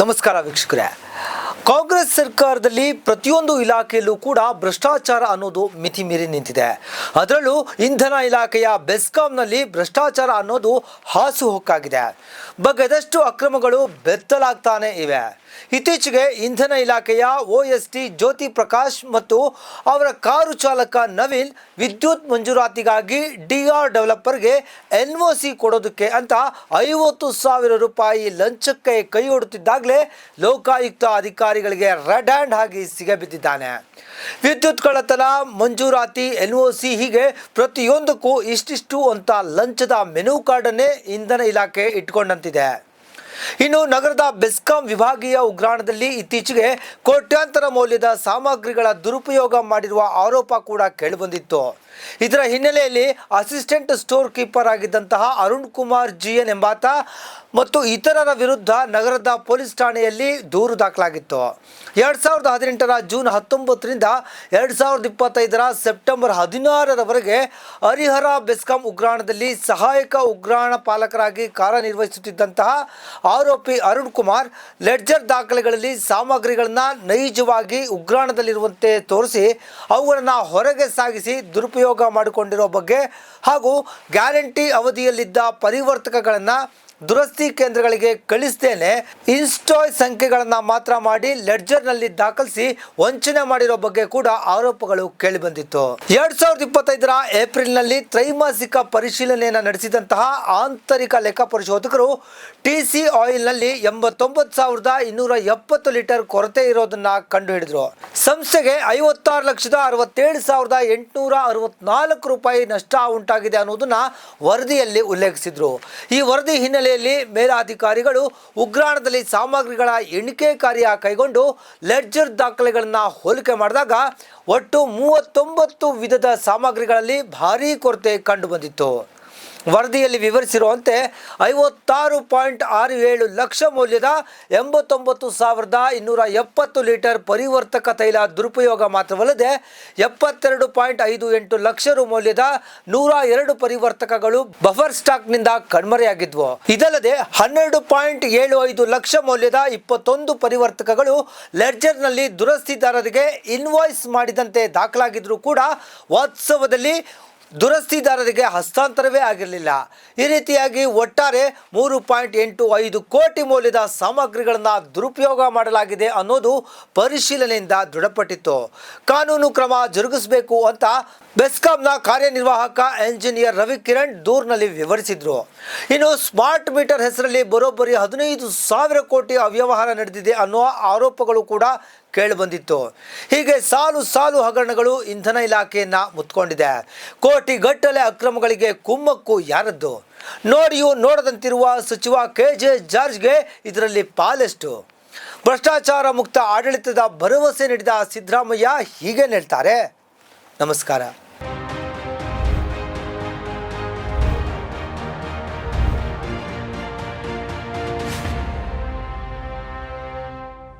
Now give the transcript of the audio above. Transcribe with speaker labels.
Speaker 1: ನಮಸ್ಕಾರ ವೀಕ್ಷಕರೇ. ಕಾಂಗ್ರೆಸ್ ಸರ್ಕಾರದಲ್ಲಿ ಪ್ರತಿಯೊಂದು ಇಲಾಖೆಯಲ್ಲೂ ಕೂಡ ಭ್ರಷ್ಟಾಚಾರ ಅನ್ನೋದು ಮಿತಿ ಮೀರಿ ನಿಂತಿದೆ. ಅದರಲ್ಲೂ ಇಂಧನ ಇಲಾಖೆಯ ಬೆಸ್ಕಾಂನಲ್ಲಿ ಭ್ರಷ್ಟಾಚಾರ ಅನ್ನೋದು ಹಾಸುಹೊಕ್ಕಾಗಿದೆ ಬಗೆದಷ್ಟು ಅಕ್ರಮಗಳು ಬೆತ್ತಲಾಗ್ತಾನೆ ಇವೆ. ಇತ್ತೀಚೆಗೆ ಇಂಧನ ಇಲಾಖೆಯ O S T Jyoti Prakash ಮತ್ತು ಅವರ ಕಾರು ಚಾಲಕ ನವೀನ್ ವಿದ್ಯುತ್ ಮಂಜೂರಾತಿಗಾಗಿ ಡಿ ಆರ್ ಡೆವಲಪರ್ಗೆ ಎನ್ ಒ ಸಿ ಕೊಡೋದಕ್ಕೆ ಅಂತ ಐವತ್ತು ಸಾವಿರ ರೂಪಾಯಿ ಲಂಚಕ್ಕೆ ಕೈ ಹೊಡುತ್ತಿದ್ದಾಗಲೇ ಲೋಕಾಯುಕ್ತ ಅಧಿಕಾರಿಗಳಿಗೆ ರೆಡ್ ಹ್ಯಾಂಡ್ ಆಗಿ ಸಿಗಬಿದ್ದಿದ್ದಾನೆ ವಿದ್ಯುತ್ ಕಳ್ಳತನ, ಮಂಜೂರಾತಿ, ಎನ್ ಒ ಸಿ ಹೀಗೆ ಪ್ರತಿಯೊಂದಕ್ಕೂ ಇಷ್ಟಿಷ್ಟು ಅಂತ ಲಂಚದ ಮೆನು ಕಾರ್ಡನ್ನೇ ಇಂಧನ ಇಲಾಖೆ ಇಟ್ಕೊಂಡಂತಿದೆ. ಇನ್ನು ನಗರದ ಬೆಸ್ಕಾಂ ವಿಭಾಗೀಯ ಉಗ್ರಾಣದಲ್ಲಿ ಇತ್ತೀಚೆಗೆ ಕೋಟ್ಯಾಂತರ ಮೌಲ್ಯದ ಸಾಮಗ್ರಿಗಳ ದುರುಪಯೋಗ ಮಾಡಿರುವ ಆರೋಪ ಕೂಡ ಕೇಳಿಬಂದಿತ್ತು ಇದರ ಹಿನ್ನೆಲೆಯಲ್ಲಿ ಅಸಿಸ್ಟೆಂಟ್ ಸ್ಟೋರ್ ಕೀಪರ್ ಆಗಿದ್ದಂತಹ ಅರುಣ್ ಕುಮಾರ್ ಜಿಎನ್ ಎಂಬಾತ ಮತ್ತು ಇತರರ ವಿರುದ್ಧ ನಗರದ ಪೊಲೀಸ್ ಠಾಣೆಯಲ್ಲಿ ದೂರು ದಾಖಲಾಗಿತ್ತು. ಎರಡು ಸಾವಿರದ ಹದಿನೆಂಟರ ಜೂನ್ ಹತ್ತೊಂಬತ್ತರಿಂದ ಎರಡು ಸಾವಿರದ ಇಪ್ಪತ್ತೈದರ ಸೆಪ್ಟೆಂಬರ್ ಹದಿನಾರರವರೆಗೆ ಹರಿಹರ ಬೆಸ್ಕಾಂ ಉಗ್ರಾಣದಲ್ಲಿ ಸಹಾಯಕ ಉಗ್ರಾಣ ಪಾಲಕರಾಗಿ ಕಾರ್ಯನಿರ್ವಹಿಸುತ್ತಿದ್ದಂತಹ ಆರೋಪಿ ಅರುಣ್ ಕುಮಾರ್ ಲೆಡ್ಜರ್ ದಾಖಲೆಗಳಲ್ಲಿ ಸಾಮಗ್ರಿಗಳನ್ನು ನೈಜವಾಗಿ ಉಗ್ರಾಣದಲ್ಲಿರುವಂತೆ ತೋರಿಸಿ ಅವುಗಳನ್ನು ಹೊರಗೆ ಸಾಗಿಸಿ ದುರುಪಯೋಗ ಮಾಡಿಕೊಂಡಿರೋ ಬಗ್ಗೆ ಹಾಗೂ ಗ್ಯಾರಂಟಿ ಅವಧಿಯಲ್ಲಿದ್ದ ಪರಿವರ್ತಕಗಳನ್ನು ದುರಸ್ತಿ ಕೇಂದ್ರಗಳಿಗೆ ಕಳಿಸ್ತೇನೆ. ಇನ್ಸ್ಟಾಯ್ ಸಂಖ್ಯೆಗಳನ್ನು ಮಾತ್ರ ಮಾಡಿ ಲೆಡ್ಜರ್ನಲ್ಲಿ ದಾಖಲಿಸಿ ವಂಚನೆ ಮಾಡಿರೋ ಬಗ್ಗೆ ಕೂಡ ಆರೋಪಗಳು ಕೇಳಿಬಂದಿತ್ತು. ಎರಡ್ ಸಾವಿರದ ಇಪ್ಪತ್ತೈದರ ಏಪ್ರಿಲ್ನಲ್ಲಿ ತ್ರೈಮಾಸಿಕ ಪರಿಶೀಲನೆಯನ್ನು ನಡೆಸಿದಂತಹ ಆಂತರಿಕ ಲೆಕ್ಕ ಪರಿಶೋಧಕರು ಟಿಸಿ ಆಯಿಲ್ನಲ್ಲಿ ಎಂಬತ್ತೊಂಬತ್ತು ಸಾವಿರದ ಇನ್ನೂರ ಎಪ್ಪತ್ತು ಲೀಟರ್ ಕೊರತೆ ಇರೋದನ್ನ ಕಂಡುಹಿಡಿದ್ರು. ಸಂಸ್ಥೆಗೆ ಐವತ್ತಾರು ಲಕ್ಷದ ಅರವತ್ತೇಳು ಸಾವಿರದ ಎಂಟುನೂರ ಅರವತ್ನಾಲ್ಕು ರೂಪಾಯಿ ನಷ್ಟ ಉಂಟಾಗಿದೆ ಅನ್ನೋದನ್ನ ವರದಿಯಲ್ಲಿ ಉಲ್ಲೇಖಿಸಿದ್ರು. ಈ ವರದಿ ಹಿನ್ನೆಲೆಯಲ್ಲಿ ಮೇಲಾಧಿಕಾರಿಗಳು ಉಗ್ರಾಣದಲ್ಲಿ ಸಾಮಗ್ರಿಗಳ ಎಣಿಕೆ ಕಾರ್ಯ ಕೈಗೊಂಡು ಲೆಡ್ಜರ್ ದಾಖಲೆಗಳನ್ನು ಹೋಲಿಕೆ ಮಾಡಿದಾಗ ಒಟ್ಟು ಮೂವತ್ತೊಂಬತ್ತು ವಿಧದ ಸಾಮಗ್ರಿಗಳಲ್ಲಿ ಭಾರೀ ಕೊರತೆ ಕಂಡುಬಂದಿತ್ತು ವರದಿಯಲ್ಲಿ ವಿವರಿಸಿರುವಂತೆ ಐವತ್ತಾರು ಪಾಯಿಂಟ್ ಆರು ಏಳು ಲಕ್ಷ ಮೌಲ್ಯದ ಎಂಬತ್ತೊಂಬತ್ತು ಸಾವಿರದ ಇನ್ನೂರ ಎಪ್ಪತ್ತು ಲೀಟರ್ ಪರಿವರ್ತಕ ತೈಲ ದುರುಪಯೋಗ ಮಾತ್ರವಲ್ಲದೆ ಎಪ್ಪತ್ತೆರಡು ಪಾಯಿಂಟ್ ಐದು ಎಂಟು ಲಕ್ಷ ರು ಮೌಲ್ಯದ ನೂರ ಎರಡು ಪರಿವರ್ತಕಗಳು ಬಫರ್ ಸ್ಟಾಕ್ನಿಂದ ಕಣ್ಮರೆಯಾಗಿದ್ವು. ಇದಲ್ಲದೆ ಹನ್ನೆರಡು ಪಾಯಿಂಟ್ ಏಳು ಐದು ಲಕ್ಷ ಮೌಲ್ಯದ ಇಪ್ಪತ್ತೊಂದು ಪರಿವರ್ತಕಗಳು ಲೆಡ್ಜರ್ನಲ್ಲಿ ದುರಸ್ತಿದಾರರಿಗೆ ಇನ್ವಾಯ್ಸ್ ಮಾಡಿದಂತೆ ದಾಖಲಾಗಿದ್ರೂ ಕೂಡ ವಾಸ್ತವದಲ್ಲಿ ದುರಸ್ತಿದಾರರಿಗೆ ಹಸ್ತಾಂತರವೇ ಆಗಿರಲಿಲ್ಲ. ಈ ರೀತಿಯಾಗಿ ಒಟ್ಟಾರೆ ಮೂರು ಪಾಯಿಂಟ್ ಎಂಟು ಐದು ಕೋಟಿ ಮೌಲ್ಯದ ಸಾಮಗ್ರಿಗಳನ್ನು ದುರುಪಯೋಗ ಮಾಡಲಾಗಿದೆ ಅನ್ನೋದು ಪರಿಶೀಲನೆಯಿಂದ ದೃಢಪಟ್ಟಿತ್ತು. ಕಾನೂನು ಕ್ರಮ ಜರುಗಿಸಬೇಕು ಅಂತ ಬೆಸ್ಕಾಂನ ಕಾರ್ಯನಿರ್ವಾಹಕ ಎಂಜಿನಿಯರ್ ರವಿ ಕಿರಣ್ ದೂರಿನಲ್ಲಿ ವಿವರಿಸಿದ್ರು. ಇನ್ನು ಸ್ಮಾರ್ಟ್ ಮೀಟರ್ ಹೆಸರಲ್ಲಿ ಬರೋಬ್ಬರಿ ಹದಿನೈದು ಸಾವಿರ ಕೋಟಿ ಅವ್ಯವಹಾರ ನಡೆದಿದೆ ಅನ್ನುವ ಆರೋಪಗಳು ಕೂಡ ಕೇಳಿಬಂದಿತ್ತು. ಹೀಗೆ ಸಾಲು ಸಾಲು ಹಗರಣಗಳು ಇಂಧನ ಇಲಾಖೆಯನ್ನ ಮುತ್ಕೊಂಡಿದೆ. ಕೋಟಿ ಗಟ್ಟಲೆ ಅಕ್ರಮಗಳಿಗೆ ಕುಮ್ಮಕ್ಕು ಯಾರದ್ದು? ನೋಡಿಯೂ ನೋಡದಂತಿರುವ ಸಚಿವ ಕೆ ಜೆ ಜಾರ್ಜ್ಗೆ ಇದರಲ್ಲಿ ಪಾಲೆಷ್ಟು. ಭ್ರಷ್ಟಾಚಾರ ಮುಕ್ತ ಆಡಳಿತದ ಭರವಸೆ ನೀಡಿದ ಸಿದ್ದರಾಮಯ್ಯ ಹೀಗೆ ಹೇಳ್ತಾರೆ. ನಮಸ್ಕಾರ.